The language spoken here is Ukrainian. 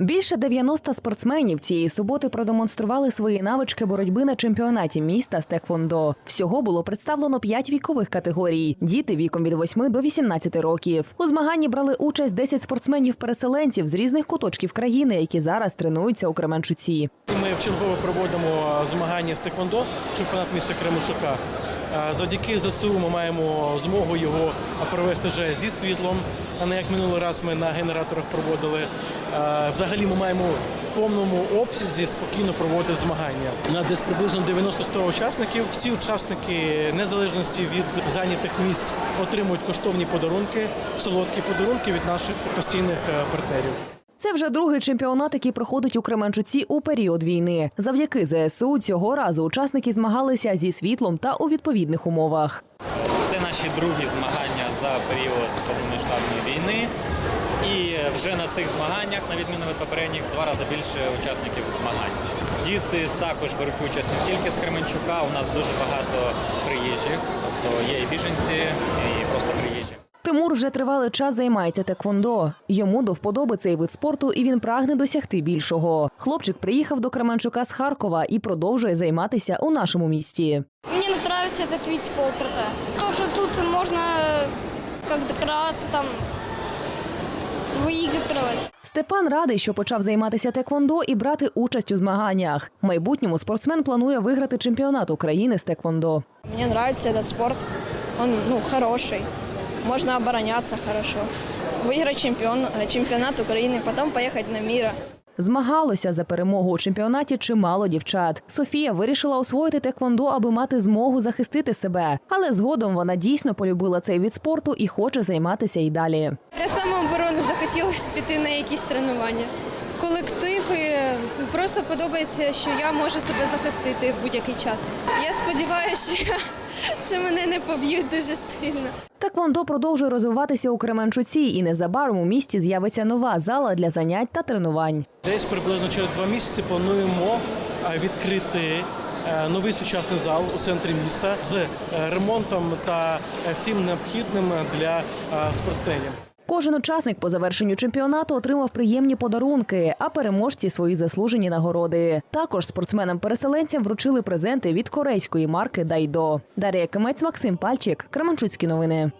Більше 90 спортсменів цієї суботи продемонстрували свої навички боротьби на чемпіонаті міста з Теквондо. Всього було представлено 5 вікових категорій: діти віком від 8 до 18 років. У змаганні брали участь 10 спортсменів-переселенців з різних куточків країни, які зараз тренуються у Кременчуці. Ми вчергове проводимо змагання з Теквондо, чемпіонат міста Кремушука. Е, Завдяки ЗСУ ми маємо змогу його провести вже зі світлом, а не як минулий раз ми на генераторах проводили. Е, Взагалі ми маємо в повному обсязі спокійно проводити змагання. На десь приблизно 90-100 учасників. Всі учасники, незалежності від зайнятих місць, отримують коштовні подарунки, солодкі подарунки від наших постійних е, партнерів. Це вже другий чемпіонат, який проходить у Кременчуці у період війни. Завдяки ЗСУ цього разу учасники змагалися зі світлом та у відповідних умовах. Це наші другі змагання за період повномасштабної війни. І вже на цих змаганнях, на відміну від попередніх, два рази більше учасників змагань. Діти також беруть участь не тільки з Кременчука. У нас дуже багато приїжджих, тобто є і біженці, і просто приїжджі. Тимур вже тривалий час займається теквондо. Йому до вподоби цей вид спорту, і він прагне досягти більшого. Хлопчик приїхав до Кременчука з Харкова і продовжує займатися у нашому місті. Мне нравится этот вид спорта. То, что тут можно как драться, там, выигрывать. Степан радий, що почав займатися теквондо і брати участь у змаганнях. В майбутньому спортсмен планує виграти чемпіонат України з теквондо. Мне нравится этот спорт. Он ну, хороший. Можно обороняться хорошо. Выиграть чемпион, э, чемпионат Украины, потом поехать на мира. Змагалося за перемогу у чемпіонаті чимало дівчат. Софія вирішила освоїти теквондо, аби мати змогу захистити себе. Але згодом вона дійсно полюбила цей від спорту і хоче займатися і далі. Для самооборони захотілося піти на якісь тренування. Колектив і просто подобається, що я можу себе захистити в будь-який час. Я сподіваюся, що, що мене не поб'ють дуже сильно. Теквондо продовжує розвиватися у Кременчуці, і незабаром у місті з'явиться нова зала для занять та тренувань. Десь приблизно через два місяці плануємо е, відкрити е, новий сучасний зал у центрі міста з е, ремонтом та всім необхідним для спортсменів. Кожен учасник по завершенню чемпіонату отримав приємні подарунки, а переможці свої заслужені нагороди. Також спортсменам-переселенцям вручили презенти від корейської марки Дайдо. Дар'я Кимець, Максим Пальчик, Кременчуцькі новини.